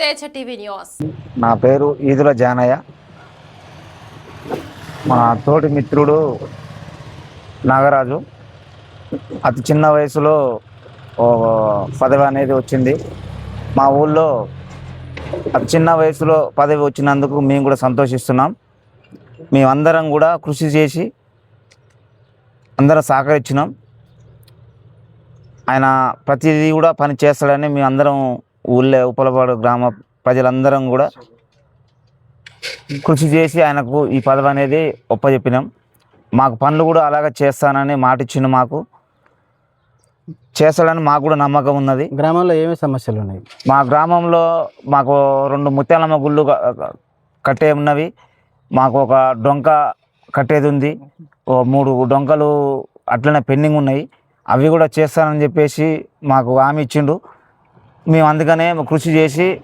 Teja TV news. నా పేరు ఈదుల జానయ్య. మా తోటి మిత్రుడు నాగరాజు. అతి చిన్న వయసులో పదవి అనేది వచ్చింది. మా ఊళ్ళో అతి చిన్న వయసులో పదవి వచ్చినందుకు మేము కూడా సంతోషిస్తున్నాం. మేమందరం కూడా కృషి చేసి అందరం సహకరించినాం. ఆయన ప్రతిదీ కూడా పని చేస్తాడని మేము అందరం ఊళ్ళో ఉపలపాడు గ్రామ ప్రజలందరం కూడా కృషి చేసి ఆయనకు ఈ పదవి అనేది ఒప్పజెప్పినాం. మాకు పనులు కూడా అలాగే చేస్తానని మాట ఇచ్చిండు మాకు. చేస్తాడని మాకు కూడా నమ్మకం ఉన్నది. గ్రామంలో ఏమేమి సమస్యలు ఉన్నాయి? మా గ్రామంలో మాకు రెండు ముత్యాలమ్మ గుళ్ళు కట్టే ఉన్నవి. మాకు ఒక డొంక కట్టేది ఉంది. మూడు డొంకలు అట్లనే పెండింగ్ ఉన్నాయి. అవి కూడా చేస్తానని చెప్పేసి మాకు హామీ ఇచ్చిండు. మేము అందుకనే కృషి చేసి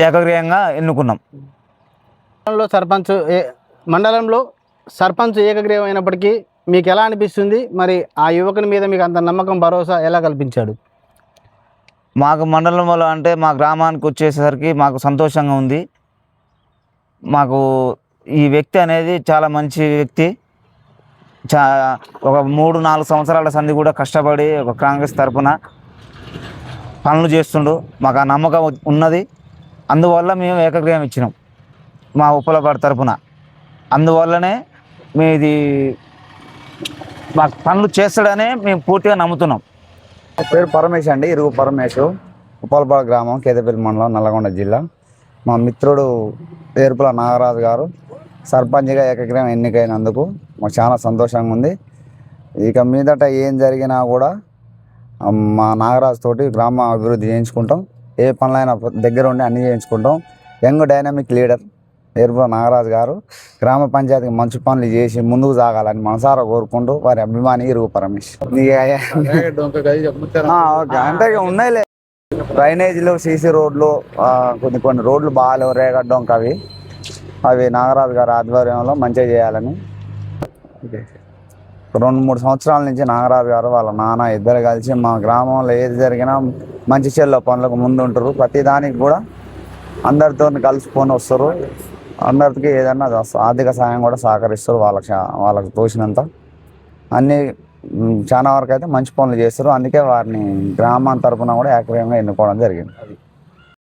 ఏకగ్రీయంగా ఎన్నుకున్నాం. మండలంలో సర్పంచ్ ఏ- మండలంలో సర్పంచ్ ఏకగ్రీవం అయినప్పటికీ మీకు ఎలా అనిపిస్తుంది? మరి ఆ యువకుని మీద మీకు అంత నమ్మకం భరోసా ఎలా కల్పించాడు? మాకు మండలంలో అంటే మా గ్రామానికి వచ్చేసరికి మాకు సంతోషంగా ఉంది. మాకు ఈ వ్యక్తి అనేది చాలా మంచి వ్యక్తి. చా ఒక మూడు నాలుగు సంవత్సరాల సంధి కూడా కష్టపడి ఒక కాంగ్రెస్ తరపున పనులు చేస్తుండు. మాకు ఆ నమ్మకం ఉన్నది. అందువల్ల మేము ఏకగ్రహం ఇచ్చినాం మా ఉప్పలపాడు తరపున. అందువల్లనే మేము ఇది మాకు పనులు చేస్తాడనే మేము పూర్తిగా నమ్ముతున్నాం. పేరు పరమేష్ అండి. ఇరుగు పరమేశ్. ఉప్పలపాడు గ్రామం కేదపల్లి మండలం నల్లగొండ జిల్లా. మా మిత్రుడు ఏర్పుల నాగరాజు గారు. సర్పంచ్గా ఏకగ్రహం ఎన్నికైనందుకు మాకు చాలా సంతోషంగా ఉంది. ఇక మీదట ఏం జరిగినా కూడా మా నాగరాజు తోటి గ్రామ అభివృద్ధి చేయించుకుంటాం. ఏ పనులైనా దగ్గర ఉండి అన్ని చేయించుకుంటాం. Young dynamic leader Erpula Nagaraju garu గ్రామ పంచాయతీకి మంచి పనులు చేసి ముందుకు సాగాలని మనసారా కోరుకుంటూ వారి అభిమాని ఇరుగు ఓకే. అంటే ఇక ఉన్నాయిలే డ్రైనేజీలు సీసీ రోడ్లు కొన్ని కొన్ని రోడ్లు బాగాలేవు రేగడ్డం అవి. అవి నాగరాజు గారి ఆధ్వర్యంలో మంచిగా చేయాలని రెండు మూడు సంవత్సరాల నుంచి నాగరాజు గారు వాళ్ళ నాన్న ఇద్దరు కలిసి మా గ్రామంలో ఏది జరిగినా మంచి చెల్లో పనులకు ముందు ఉంటారు ప్రతి దానికి కూడా అందరితో కలిసిపోని వస్తారు. అందరికి ఏదన్నా ఆర్థిక సాయం కూడా సహకరిస్తారు వాళ్ళకి సా- వాళ్ళకి తోచినంత. అన్నీ చాలా వరకు అయితే మంచి పనులు చేస్తారు. అందుకే వారిని గ్రామం తరఫున కూడా ఏకగ్రీవంగా ఎన్నుకోవడం జరిగింది.